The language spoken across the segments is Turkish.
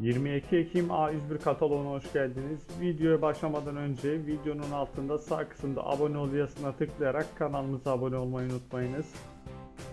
22 Ekim A101 kataloğuna hoş geldiniz. Videoya başlamadan önce videonun altında sağ kısımda abone ol yazısına tıklayarak kanalımıza abone olmayı unutmayınız.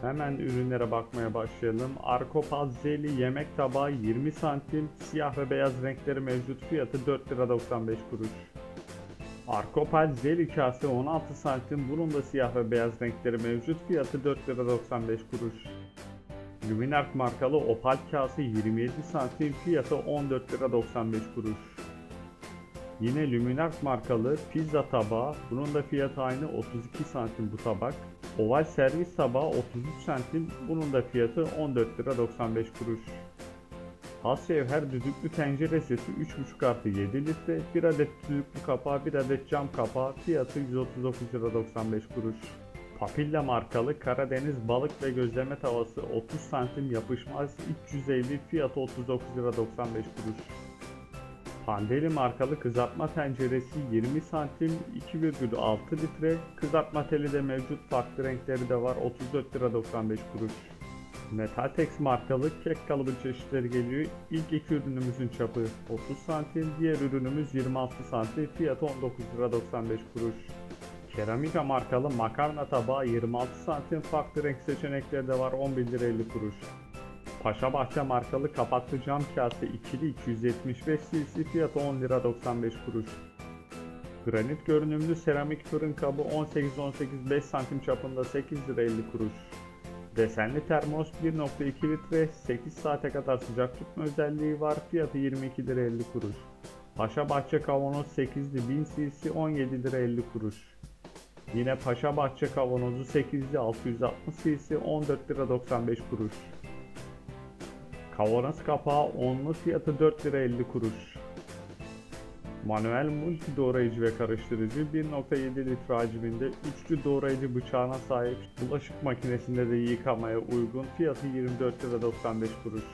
Hemen ürünlere bakmaya başlayalım. Arkopaz Zeli yemek tabağı 20 santim, siyah ve beyaz renkleri mevcut fiyatı 4 lira 95 kuruş. Arkopal Zeli kase 16 santim, bunun da siyah ve beyaz renkleri mevcut fiyatı 4 lira 95 kuruş. Luminark markalı Opal kase 27 santim fiyatı 14 lira 95 kuruş. Yine Luminark markalı pizza tabağı bunun da fiyatı aynı 32 santim bu tabak. Oval servis tabağı 33 santim bunun da fiyatı 14 lira 95 kuruş. Hasşevher düdüklü tencere seti 3.5 artı 7 litre, 1 adet düdüklü kapağı, 1 adet cam kapağı, fiyatı 139 lira 95 kuruş. Papilla markalı Karadeniz balık ve gözleme tavası 30 santim yapışmaz 350 fiyatı 39 lira 95 kuruş. Pandeli markalı kızartma tenceresi 20 santim 2,6 litre kızartma teli de mevcut farklı renkleri de var 34 lira 95 kuruş. Metaltex markalı kek kalıbı çeşitleri geliyor. İlk iki ürünümüzün çapı 30 santim, diğer ürünümüz 26 santim, fiyatı 19 lira 95 kuruş. Keramika markalı makarna tabağı 26 santim farklı renk seçenekleri de var 11 lira 50 kuruş. Paşa Bahçe markalı kapaklı cam kase ikili 275 cc fiyatı 10 lira 95 kuruş. Granit görünümlü seramik fırın kabı 18-18 5 santim çapında 8 lira 50 kuruş. Desenli termos 1.2 litre 8 saate kadar sıcak tutma özelliği var fiyatı 22 lira 50 kuruş. Paşa Bahçe kavanoz 8'li 1000 cc 17 lira 50 kuruş. Yine Paşa Bahçe kavanozu 8'li 660 cc 14 lira 95 kuruş. Kavanoz kapağı 10'lu fiyatı 4 lira 50 kuruş. Manuel multi doğrayıcı ve karıştırıcı 1.7 litre hacminde üçlü doğrayıcı bıçağına sahip bulaşık makinesinde de yıkamaya uygun fiyatı 24 lira 95 kuruş.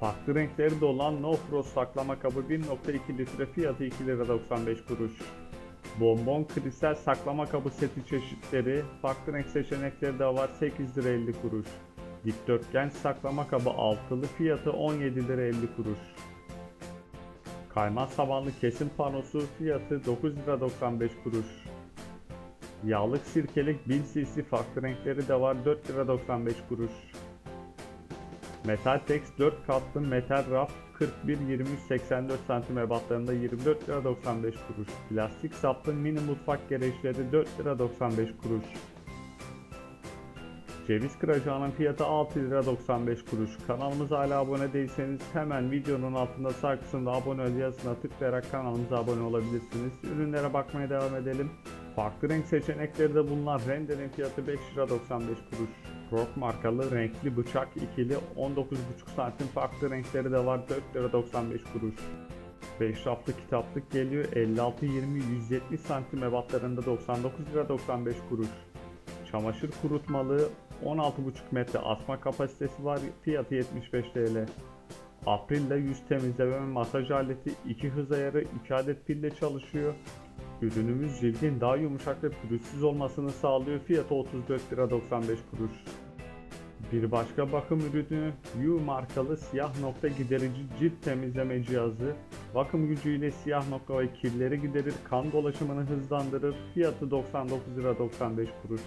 Farklı renkleri de olan No Frost saklama kabı 1.2 litre fiyatı 2 lira 95 kuruş. Bonbon kristal saklama kabı seti çeşitleri, farklı renk seçenekleri de var 8 lira 50 kuruş. Dikdörtgen saklama kabı altılı fiyatı 17 lira 50 kuruş. Kaymaz tabanlı kesim panosu fiyatı 9 lira 95 kuruş. Yağlık sirkelik 1000 cc farklı renkleri de var 4 lira 95 kuruş. Metaltex 4 katlı metal raf 41 23 84 cm ebatlarında 24 lira 95 kuruş. Plastik saplı mini mutfak gereçleri 4 lira 95 kuruş. Ceviz kıracağının fiyatı 6 lira 95 kuruş. Kanalımıza hala abone değilseniz hemen videonun altında sağ kısımda abone ol yazısına tıklayarak kanalımıza abone olabilirsiniz. Ürünlere bakmaya devam edelim. Farklı renk seçenekleri de bunlar. Rendenin fiyatı 5 lira 95 kuruş. Rock markalı renkli bıçak ikili 19,5 santim farklı renkleri de var 4 lira 95 kuruş. 5 raflı kitaplık geliyor 56 20 170 santim ebatlarında 99 lira 95 kuruş. Çamaşır kurutmalığı 16,5 metre asma kapasitesi var. Fiyatı 75 TL. April'de yüz temizleme masaj aleti 2 hız ayarı 2 adet pille çalışıyor. Ürünümüz cildin daha yumuşak ve pürüzsüz olmasını sağlıyor. Fiyatı 34 lira 95 kuruş. Bir başka bakım ürünü U markalı siyah nokta giderici cilt temizleme cihazı. Bakım gücüyle siyah nokta ve kirleri giderir, kan dolaşımını hızlandırır. Fiyatı 99 lira 95 kuruş.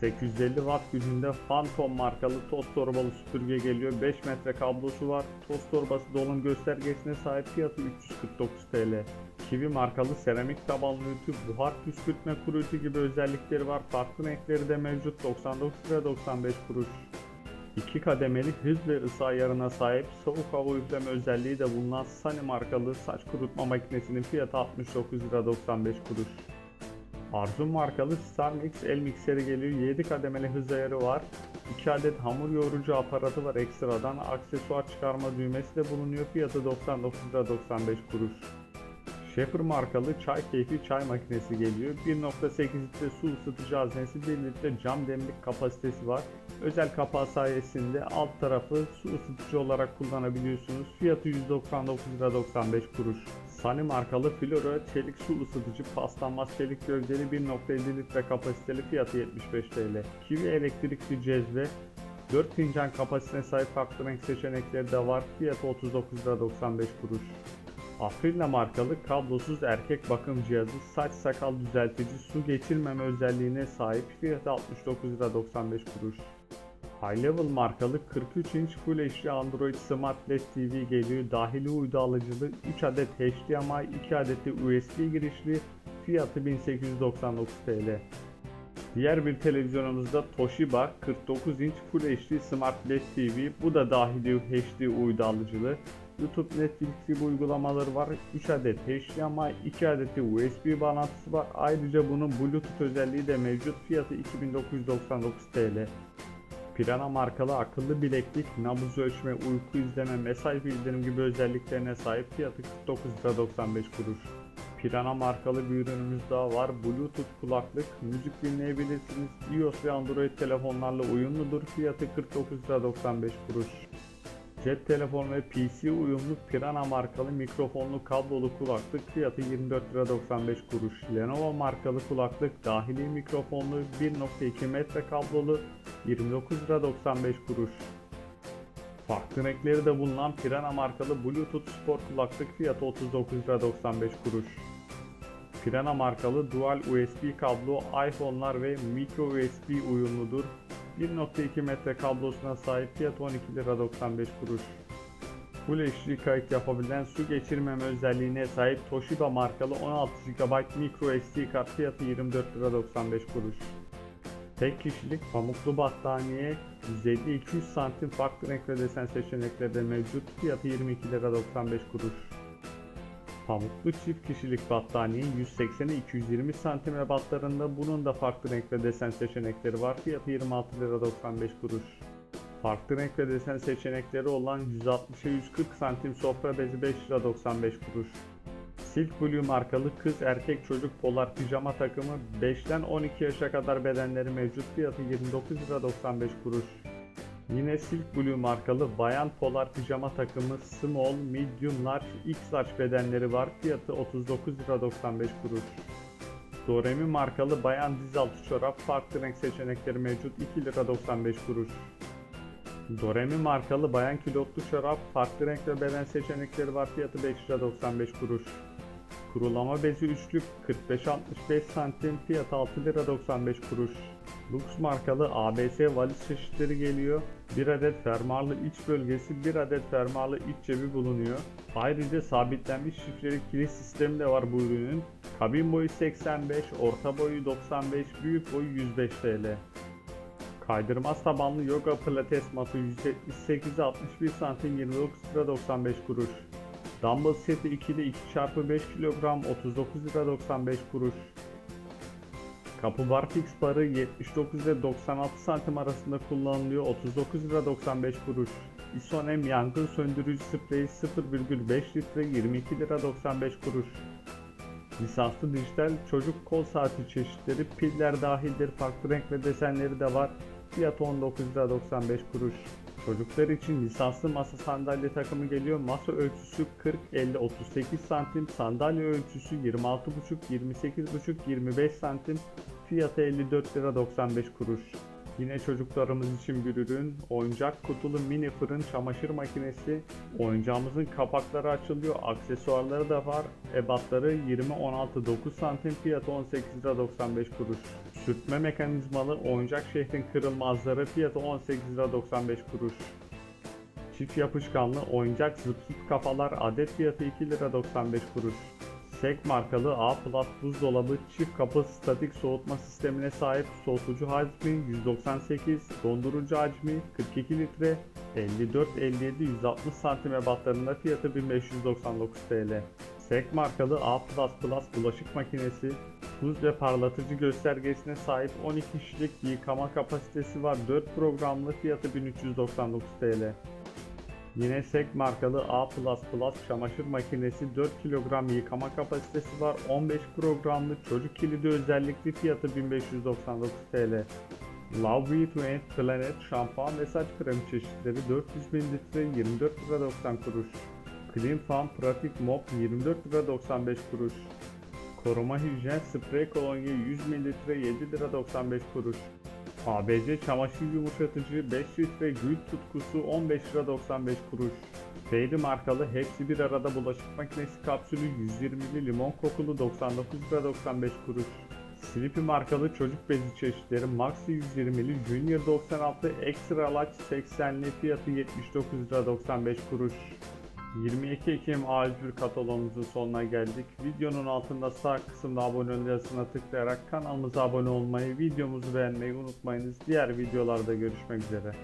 850 watt gücünde Phantom markalı toz torbalı süpürge geliyor. 5 metre kablosu var. Toz torbası dolum göstergesine sahip fiyatı 349 TL. Kiwi markalı seramik tabanlı ütü, buhar püskürtme kuru ütü gibi özellikleri var. Farklı renkleri de mevcut. 99 lira 95 kuruş. İki kademeli hız ve ısı ayarına sahip soğuk hava üfleme özelliği de bulunan Sunny markalı saç kurutma makinesinin fiyatı 69 lira 95 kuruş. Arzu markalı Starmix el mikseri geliyor. 7 kademeli hız ayarı var. 2 adet hamur yoğurucu aparatı var ekstradan. Aksesuar çıkarma düğmesi de bulunuyor. Fiyatı 99 lira 95 kuruş. Schaefer markalı çay keyfi çay makinesi geliyor. 1.8 litre su ısıtıcı haznesi 1 litre cam demlik kapasitesi var. Özel kapağı sayesinde alt tarafı su ısıtıcı olarak kullanabiliyorsunuz. Fiyatı 199 lira 95 kuruş. Sunny markalı Flora çelik su ısıtıcı paslanmaz çelik gövdeli 1.50 litre kapasiteli fiyatı 75 TL. Kiwi elektrikli cezve 4 fincan kapasitesine sahip farklı renk seçenekleri de var. Fiyatı 39 lira 95 kuruş. Afrilla markalı kablosuz erkek bakım cihazı saç sakal düzeltici su geçirmeme özelliğine sahip fiyatı 69 lira 95 kuruş. High Level markalı 43 inç Full HD Android Smart LED TV geliyor. Dahili uydu alıcılı 3 adet HDMI 2 adet de USB girişli fiyatı 1899 TL. Diğer bir televizyonumuzda Toshiba 49 inç Full HD Smart LED TV. Bu da dahili HD uydu alıcılı. YouTube Netflix gibi uygulamaları var. 3 adet HDMI, 2 adet de USB bağlantısı var. Ayrıca bunun Bluetooth özelliği de mevcut. Fiyatı 2999 TL. Pirana markalı akıllı bileklik, nabız ölçme, uyku izleme, mesaj bildirim gibi özelliklerine sahip fiyatı 49 lira 95 kuruş. Pirana markalı bir ürünümüz daha var. Bluetooth kulaklık, müzik dinleyebilirsiniz. iOS ve Android telefonlarla uyumludur. Fiyatı 49 lira 95 kuruş. Cep telefonu ve PC uyumlu Pirana markalı mikrofonlu kablolu kulaklık fiyatı 24 lira 95 kuruş. Lenovo markalı kulaklık dahili mikrofonlu 1.2 metre kablolu 29 lira 95 kuruş. Farklı renkleri de bulunan Pirana markalı Bluetooth spor kulaklık fiyatı 39 lira 95 kuruş. Pirana markalı dual USB kablo iPhone'lar ve micro USB uyumludur. 1.2 metre kablosuna sahip fiyat 12 lira 95 kuruş. Full HD kayıt yapabilen su geçirmeme özelliğine sahip Toshiba markalı 16 GB micro SD kart fiyatı 24 lira 95 kuruş. Tek kişilik pamuklu battaniye 150-200 santim farklı renk ve desen seçenekleri de mevcut. Fiyatı 22 lira 95 kuruş. Pamuklu çift kişilik battaniye 180'e 220 santim ebatlarında bunun da farklı renk ve desen seçenekleri var. Fiyatı 26 lira 95 kuruş. Farklı renk ve desen seçenekleri olan 160'a 140 santim sofra bezi 5 lira 95 kuruş. Silk Blue markalı kız erkek çocuk polar pijama takımı 5'ten 12 yaşa kadar bedenleri mevcut fiyatı 29 lira 95 kuruş. Yine Silk Blue markalı bayan polar pijama takımı small, medium, large, x large bedenleri var fiyatı 39 lira 95 kuruş. Doremi markalı bayan dizaltı çorap farklı renk seçenekleri mevcut 2 lira 95 kuruş. Doremi markalı bayan kilotlu çorap farklı renk ve beden seçenekleri var fiyatı 5 lira 95 kuruş. Kurulama bezi üçlük 45-65 santim fiyatı 6 lira 95 kuruş. Lux markalı ABS valiz çeşitleri geliyor. 1 adet fermuarlı iç bölgesi, 1 adet fermuarlı iç cebi bulunuyor. Ayrıca sabitlenmiş şifreli kilit sistemi de var bu ürünün. Kabin boyu 85, orta boyu 95, büyük boyu 105 TL. Kaydırmaz tabanlı yoga pilates matı 178 61 santim 29 lira 95 kuruş. Dumbbell seti 2'de 2x5 kilogram 39 lira 95 kuruş. Kapı bar fix barı 79 ile 96 santim arasında kullanılıyor 39 lira 95 kuruş. Isonem yangın söndürücü spreyi 0,5 litre 22 lira 95 kuruş. Lisanslı dijital çocuk kol saati çeşitleri piller dahildir farklı renk ve desenleri de var. Fiyatı 19 lira 95 kuruş. Çocuklar için lisanslı masa sandalye takımı geliyor. Masa ölçüsü 40 50 38 santim, sandalye ölçüsü 26,5 28,5 25 santim. Fiyatı 54 lira 95 kuruş. Yine çocuklarımız için bir ürün. Oyuncak kutulu mini fırın çamaşır makinesi. Oyuncağımızın kapakları açılıyor. Aksesuarları da var. Ebatları 20-16 9 santim. Fiyatı 18 lira 95 kuruş. Sürtme mekanizmalı oyuncak şehrin kırılmazları. Fiyatı 18 lira 95 kuruş. Çift yapışkanlı oyuncak zıp zıp kafalar adet fiyatı 2 lira 95 kuruş. Sek markalı A Plus buzdolabı çift kapı statik soğutma sistemine sahip soğutucu hacmi 198, dondurucu hacmi 42 litre, 54, 57, 160 santim ebatlarında fiyatı 1599 TL. Sek markalı A++ bulaşık makinesi tuz ve parlatıcı göstergesine sahip 12 kişilik yıkama kapasitesi var 4 programlı fiyatı 1399 TL. Yine SEK markalı A++ çamaşır makinesi 4 kilogram yıkama kapasitesi var. 15 programlı çocuk kilidi özellikli fiyatı 1599 TL. Love We to End Planet şampuan ve saç kremi çeşitleri 400 ml 24 lira 90 kuruş. Clean Farm Pratik Mop 24 lira 95 kuruş. Koruma hijyen sprey kolonya 100 ml 7 lira 95 kuruş. ABC çamaşır yumuşatıcı 5 litre gül tutkusu 15 lira 95 kuruş. Fairy markalı hepsi bir arada bulaşık makinesi kapsülü 120'li limon kokulu 99 lira 95 kuruş. Sleepy markalı çocuk bezi çeşitleri Maxi 120'li Junior 96 Extra Large 80'li fiyatı 79 lira 95 kuruş. 22 Ekim A101 katalogumuzun sonuna geldik. Videonun altında sağ kısımda abone ol yazısına tıklayarak kanalımıza abone olmayı, videomuzu beğenmeyi unutmayınız. Diğer videolarda görüşmek üzere.